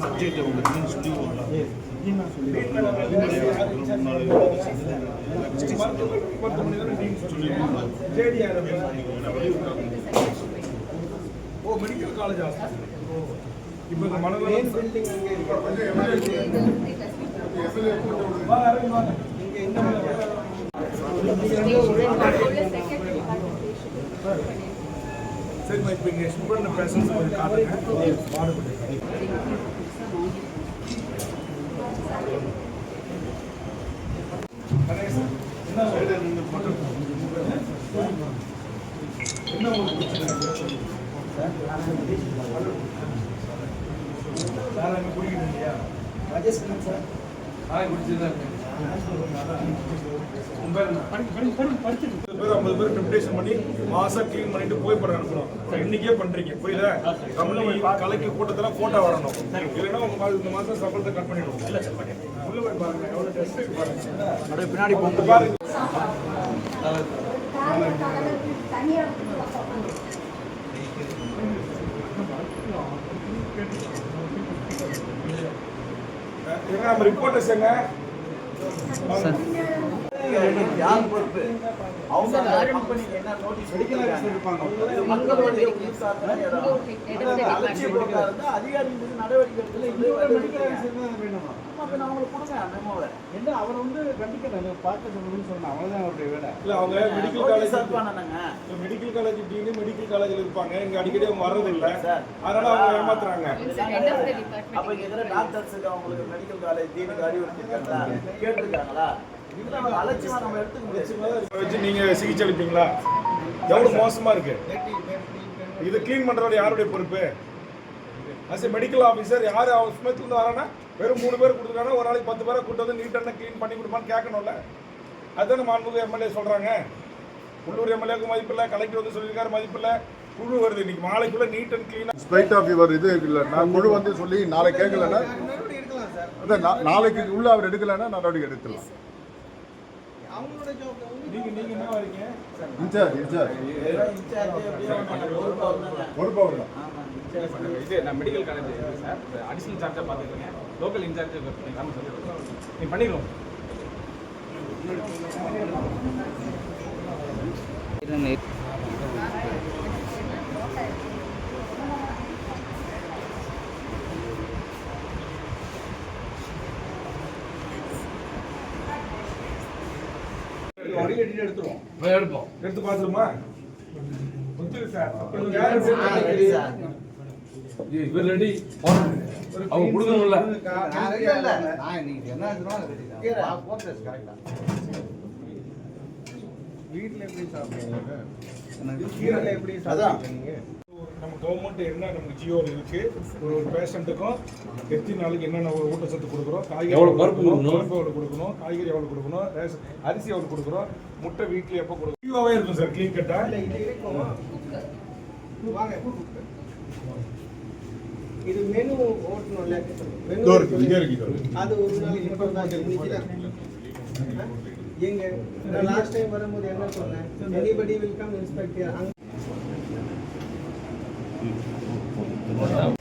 Subject உங்களுக்கு ஓ medical college இப்போ இந்த மனதில் பில்டிங் இங்கே சரிம்மா இப்போ இங்கே ஸ்டூடெண்ட் பேசன்ஸ் கொஞ்சம் காட்டுங்க. பாடுபட்டு என்ன உங்களுக்கு பிரச்சனை? குடிக்கணும் இல்லையா ராஜேஷ் சார். ஆ குடிச்சுதான் இருக்கேன். உங்க பேர் ஐம்பது பேர் டெம்டேஷன் பண்ணி மாசம் க்ளீன் பண்ணிட்டு போய் போட அனுப்புறோம் இன்னைக்கே பண்றீங்க புரியுதா கம்பெனி கலைக்கு கூட்டத்துல போட்டோ வரணும் இல்லைன்னா உங்க இந்த மாசம் சம்பளத்தை கட் பண்ணிடுவோம் உள்ள போய் பாருங்க எவ்வளவு டெஸ்ட் பாருங்க பின்னாடி இங்க பாருங்க எங்க நம்ம ரிப்போர்ட்டர்ஸ் எங்க? 三。யார் பொறுப்பு? அவங்க என்ன நோட்டீஸ் அதிகாரி மீது நடவடிக்கை. என்ன அவர் வந்து கண்டிக்கணும் பார்க்க சொல்லணும்னு சொன்னா அவ்வளோதான் அவருடைய வேலை. இல்ல அவங்க மெடிக்கல் காலேஜ் சர்வ் பண்ணணுங்க. மெடிக்கல் காலேஜ் டீனு மெடிக்கல் காலேஜ்ல இருப்பாங்க. இங்க அடிக்கடி அவங்க வர்றது இல்ல. அதனால அவங்க ஏமாத்துறாங்க. அப்ப இருக்கிற டாக்டர்ஸுக்கு அவங்களுக்கு மெடிக்கல் காலேஜ் டீனுக்கு அறிவுறுத்தி கேட்டிருக்காங்களா? நம்ம நம்ம வச்சு நீங்க சிகிச்சை அளிப்பீங்களா? எவ்வளவு மோசமா இருக்கு? இதை க்ளீன் பண்றவர் யாருடைய பொறுப்பு? அஸ் மெடிக்கல் ஆஃபீஸர் யார் அவர் ஸ்மெத்துல இருந்து வரானா வெறும் மூணு பேர் கொடுத்துருக்காங்க ஒரு நாளைக்கு பத்து பேரை கூட்டு வந்து நீட்டான க்ளீன் பண்ணி கொடுப்பான்னு கேட்கணும்ல. அதுதானே மாண்புமிகு எம்எல்ஏ சொல்றாங்க. உள்ளூர் எம்எல்ஏக்கு மதிப்பில்லை கலெக்டர் வந்து சொல்லியிருக்காரு மதிப்பில்லை குழு வருது. இன்னைக்கு மாலைக்குள்ள neat and clean spite of your இது இல்லை நான் குழு வந்து சொல்லி நாளை கேட்கலன்னா நாளைக்கு உள்ள அவர் எடுக்கலைன்னா நடவடிக்கை எடுத்துடலாம். அவங்களோட ஜாப் நீங்க நீங்க என்ன வரீங்க இன்சார்ஜ் இன்சார்ஜ். இன்சார்ஜ் பொறுப்பு ஆமா இது நான் மெடிக்கல் காலேஜ் சார். அடிஷனல் சார்ஜாக பார்த்துக்கோங்க லோக்கல் இன்சார்ஜ் எல்லாமே சொல்லிடுறோம் நீங்கள் பண்ணிடுவோம். எடுப்போம் எடுத்து பார்த்துருமா ஒத்துக்கு சார் அப்ப யாரு ஆ, சரி சார். இவர் ரெடி அவங்க கொடுக்கணும்ல. இல்ல, இல்ல. நான் இன்னைக்கு என்ன சொன்னாலும் கீரை. போட்டஸ் கரெக்டா வீட்டில் எப்படி சாப்பிடுவீங்க? கீரையில் எப்படி சாப்பிடுவீங்க நம்ம கவர்மெண்ட் என்ன நமக்கு ஜியோ இருக்கு ஒரு ஒரு பேஷண்ட்டுக்கும் எத்தனை நாளைக்கு என்னென்ன ஒரு ஊட்டச்சத்து கொடுக்குறோம் காய்கறி எவ்வளவு பருப்பு கொடுக்கணும்? எவ்வளோ கொடுக்கணும் காய்கறி எவ்வளோ கொடுக்கணும் ரேஷன் அரிசி எவ்வளோ கொடுக்குறோம் முட்டை வீக்லி எப்போ கொடுக்கணும்? ஜியோவே இருக்கும் சார் க்ளீன் கட்டா இல்லை இது இருக்கும் வாங்க இது மெனு ஓட்டணும்ல மெனு இருக்கு, இங்கே இருக்கு. அது ஒரு நாளைக்கு மட்டும் தான் எங்க? நான் லாஸ்ட் டைம் வரும்போது என்ன சொன்னேன்? எனிபடி வில் கம் இன்ஸ்பெக்ட் அங்க வரலாம்